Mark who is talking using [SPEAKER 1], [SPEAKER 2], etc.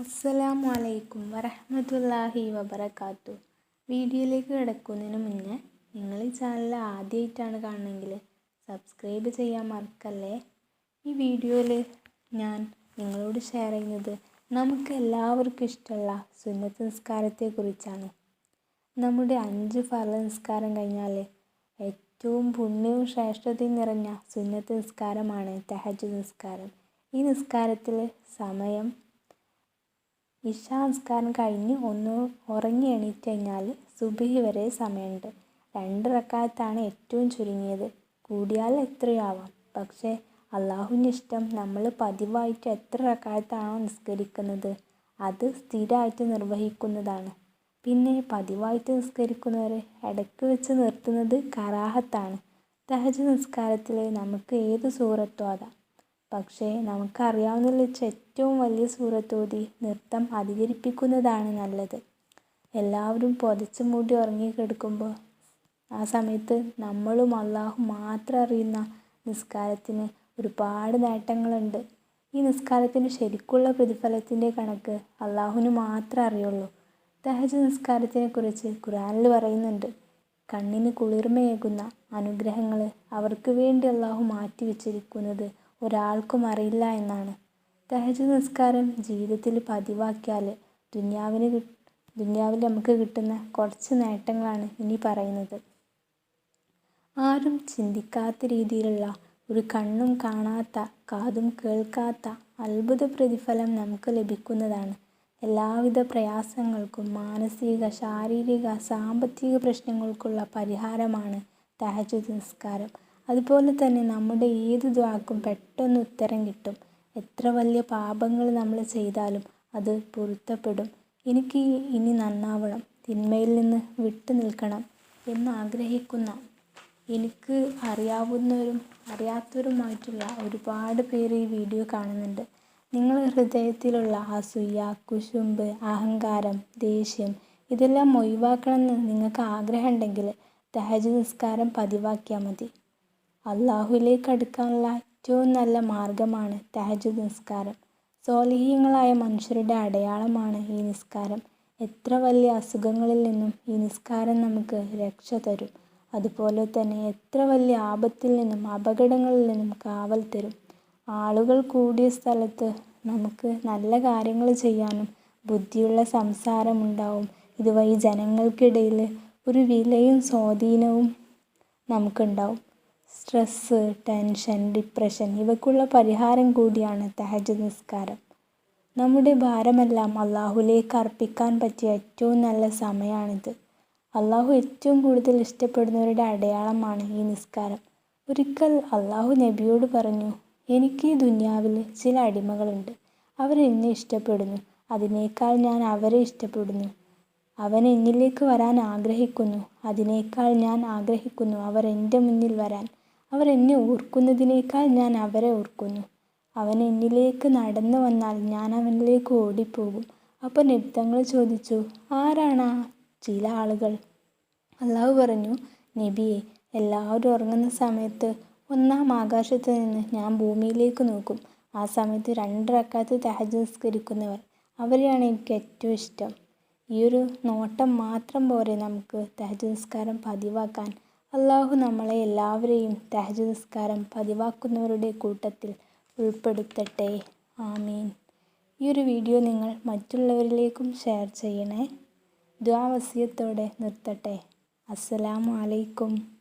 [SPEAKER 1] അസ്സലാമു അലൈക്കും വറഹ്മത്തുള്ളാഹി വബറകാത്തു. വീഡിയോയിലേക്ക് കിടക്കുന്നതിന് മുന്നേ നിങ്ങൾ ഈ ചാനൽ ആദ്യമായിട്ടാണ് കാണുന്നതെങ്കിൽ സബ്സ്ക്രൈബ് ചെയ്യാൻ മറക്കല്ലേ? ഈ വീഡിയോയിൽ ഞാൻ നിങ്ങളോട് ഷെയർ ചെയ്യുന്നത് നമുക്ക് എല്ലാവർക്കും ഇഷ്ടമുള്ള സുന്നത്ത് നിസ്കാരത്തെക്കുറിച്ചാണ്. നമ്മുടെ അഞ്ച് ഫല നിസ്കാരം കഴിഞ്ഞാൽ ഏറ്റവും പുണ്യവും ശ്രേഷ്ഠതയും നിറഞ്ഞ സുന്നത്ത് നിസ്കാരമാണ് തഹജ്ജുദ് നിസ്കാരം. ഈ നിസ്കാരത്തിൽ സമയം ഇശാ നിസ്കാരം കഴിഞ്ഞ് ഒന്ന് ഉറങ്ങി എണീറ്റ് കഴിഞ്ഞാൽ സുബഹി വരെ സമയമുണ്ട്. രണ്ട് റക്കാത്താണ് ഏറ്റവും ചുരുങ്ങിയത്. കൂടിയാൽ എത്രയാവാം? പക്ഷേ അള്ളാഹുവിന്റെ ഇഷ്ടം നമ്മൾ പതിവായിട്ട് എത്ര റക്കാലത്താണോ നിസ്കരിക്കുന്നത്. അത് സ്ഥിരമായിട്ട് നിർവഹിക്കുന്നതാണ്. പിന്നെ പതിവായിട്ട് നിസ്കരിക്കുന്നവർ ഇടയ്ക്ക് വെച്ച് നിർത്തുന്നത് കറാഹത്താണ്. സഹജ നിസ്കാരത്തിൽ നമുക്ക് ഏത് സൂറത്തും ആകാം പക്ഷേ നമുക്കറിയാവുന്നതിൽ വെച്ച് ഏറ്റവും വലിയ സൂറത്തോതി നൃത്തം അധികരിപ്പിക്കുന്നതാണ് നല്ലത്. എല്ലാവരും പുതച്ച് മൂടി ഉറങ്ങിക്കിടക്കുമ്പോൾ ആ സമയത്ത് നമ്മളും അള്ളാഹും മാത്രം അറിയുന്ന നിസ്കാരത്തിന് ഒരുപാട് നേട്ടങ്ങളുണ്ട്. ഈ നിസ്കാരത്തിന് ശരിക്കുള്ള പ്രതിഫലത്തിന്റെ കണക്ക് അള്ളാഹുവിന് മാത്രമേ അറിയുള്ളൂ. തഹജ് നിസ്കാരത്തിനെക്കുറിച്ച് ഖുറാനിൽ പറയുന്നുണ്ട്. കണ്ണിന് കുളിർമയേകുന്ന അനുഗ്രഹങ്ങൾ അവർക്ക് വേണ്ടി അള്ളാഹു മാറ്റി വെച്ചിരിക്കുന്നത് ഒരാൾക്കും അറിയില്ല എന്നാണ്. തഹജ് നിസ്കാരം ജീവിതത്തിൽ പതിവാക്കിയാൽ ദുന്യാവിന് ദുന്യാവിൽ നമുക്ക് കിട്ടുന്ന കുറച്ച് നേട്ടങ്ങളാണ് ഇനി പറയുന്നത്. ആരും ചിന്തിക്കാത്ത രീതിയിലുള്ള ഒരു കണ്ണും കാണാത്ത കാതും കേൾക്കാത്ത അത്ഭുത പ്രതിഫലം നമുക്ക് ലഭിക്കുന്നതാണ്. എല്ലാവിധ പ്രയാസങ്ങൾക്കും മാനസിക ശാരീരിക സാമ്പത്തിക പ്രശ്നങ്ങൾക്കുള്ള പരിഹാരമാണ് തഹജുദ് നിസ്കാരം. അതുപോലെ തന്നെ നമ്മുടെ ഏത് ദ്വാക്കും പെട്ടെന്ന് ഉത്തരം കിട്ടും. എത്ര വലിയ പാപങ്ങൾ നമ്മൾ ചെയ്താലും അത് പൊരുത്തപ്പെടും. എനിക്ക് ഇനി നന്നാവണം. തിന്മയിൽ നിന്ന് വിട്ടു നിൽക്കണം എന്ന് ആഗ്രഹിക്കുന്ന എനിക്ക് അറിയാവുന്നവരും അറിയാത്തവരുമായിട്ടുള്ള ഒരുപാട് പേര് ഈ വീഡിയോ കാണുന്നുണ്ട്. നിങ്ങൾ ഹൃദയത്തിലുള്ള അസൂയ കുശുമ്പ് അഹങ്കാരം ദേഷ്യം ഇതെല്ലാം ഒഴിവാക്കണമെന്ന് നിങ്ങൾക്ക് ആഗ്രഹമുണ്ടെങ്കിൽ തഹജ് നിസ്കാരം പതിവാക്കിയാൽ മതി. അള്ളാഹുവിലേക്ക് അടുക്കാനുള്ള ഏറ്റവും നല്ല മാർഗമാണ് തഹജുദ് നിസ്കാരം. സ്വാലിഹീങ്ങളായ മനുഷ്യരുടെ അടയാളമാണ് ഈ നിസ്കാരം. എത്ര വലിയ അസുഖങ്ങളിൽ നിന്നും ഈ നിസ്കാരം നമുക്ക് രക്ഷ തരും. അതുപോലെ തന്നെ എത്ര വലിയ ആപത്തിൽ നിന്നും അപകടങ്ങളിൽ നിന്നും കാവൽ തരും. ആളുകൾ കൂടിയ സ്ഥലത്ത് നമുക്ക് നല്ല കാര്യങ്ങൾ ചെയ്യാനും ബുദ്ധിയുള്ള സംസാരമുണ്ടാവും ഇതുവഴി ജനങ്ങൾക്കിടയിൽ ഒരു വിലയും സ്വാധീനവും നമുക്കുണ്ടാവും. സ്ട്രെസ്സ് ടെൻഷൻ ഡിപ്രഷൻ ഇവയ്ക്കുള്ള പരിഹാരം കൂടിയാണ് തഹജ് നിസ്കാരം. നമ്മുടെ ഭാരമെല്ലാം അള്ളാഹുലേക്ക് അർപ്പിക്കാൻ പറ്റിയ ഏറ്റവും നല്ല സമയമാണിത് അള്ളാഹു ഏറ്റവും കൂടുതൽ ഇഷ്ടപ്പെടുന്നവരുടെ അടയാളമാണ് ഈ നിസ്കാരം. ഒരിക്കൽ അള്ളാഹു നബിയോട് പറഞ്ഞു എനിക്ക് ഈ ദുനിയാവിൽ ചില അടിമകളുണ്ട്. അവരെന്നെ ഇഷ്ടപ്പെടുന്നു. അതിനേക്കാൾ ഞാൻ അവരെ ഇഷ്ടപ്പെടുന്നു. അവൻ എന്നിലേക്ക് വരാൻ ആഗ്രഹിക്കുന്നു. അതിനേക്കാൾ ഞാൻ ആഗ്രഹിക്കുന്നു അവർ എന്റെ മുന്നിൽ വരാൻ. അവർ എന്നെ ഓർക്കുന്നതിനേക്കാൾ ഞാൻ അവരെ ഓർക്കുന്നു. അവൻ എന്നിലേക്ക് നടന്നു വന്നാൽ ഞാൻ അവനിലേക്ക് ഓടിപ്പോകും. അപ്പോൾ നബിത്തങ്ങൾ ചോദിച്ചു ആരാണ് ചില ആളുകൾ? അള്ളാഹു പറഞ്ഞു നബിയെ എല്ലാവരും ഉറങ്ങുന്ന സമയത്ത് ഒന്നാം ആകാശത്ത് നിന്ന് ഞാൻ ഭൂമിയിലേക്ക് നോക്കും. ആ സമയത്ത് രണ്ട് റക്കാത്ത് തഹജ് നിസ്കരിക്കുന്നവർ. അവരെയാണ് എനിക്ക് ഏറ്റവും ഇഷ്ടം. ഈ ഒരു നോട്ടം മാത്രം പോരെ നമുക്ക് തഹജ് നിസ്കാരം പതിവാക്കാൻ. അള്ളാഹു നമ്മളെ എല്ലാവരെയും തഹജ് നിസ്കാരം പതിവാക്കുന്നവരുടെ കൂട്ടത്തിൽ ഉൾപ്പെടുത്തട്ടെ. ആമീൻ. ഈ ഒരു വീഡിയോ നിങ്ങൾ മറ്റുള്ളവരിലേക്കും ഷെയർ ചെയ്യണേ. ദ്വാവസ്യത്തോടെ നിർത്തട്ടെ. അസ്സലാമു അലൈക്കും.